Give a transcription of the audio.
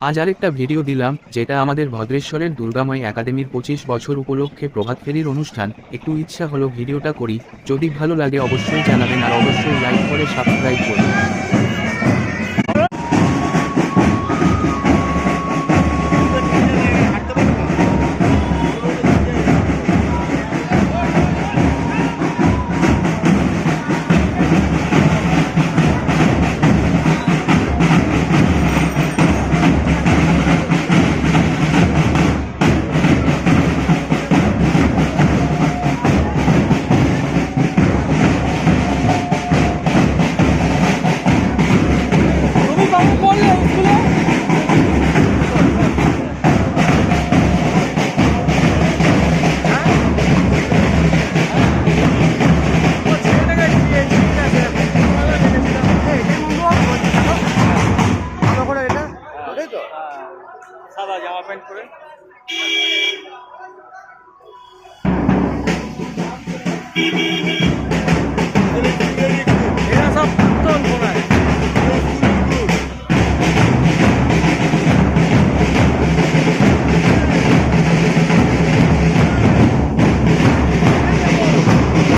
আজ আরেকটা ভিডিও দিলাম, যেটা আমাদের ভদ্রেশ্বরের দুর্গাময় একাডেমির পঁচিশ বছর উপলক্ষে প্রভাত ফেরির অনুষ্ঠান। একটু ইচ্ছা হলো ভিডিওটা করি, যদি ভালো লাগে অবশ্যই জানাবেন আর অবশ্যই লাইক করে সাবস্ক্রাইব করবেন। সাদা জামা প্যান্ট পরে। Thank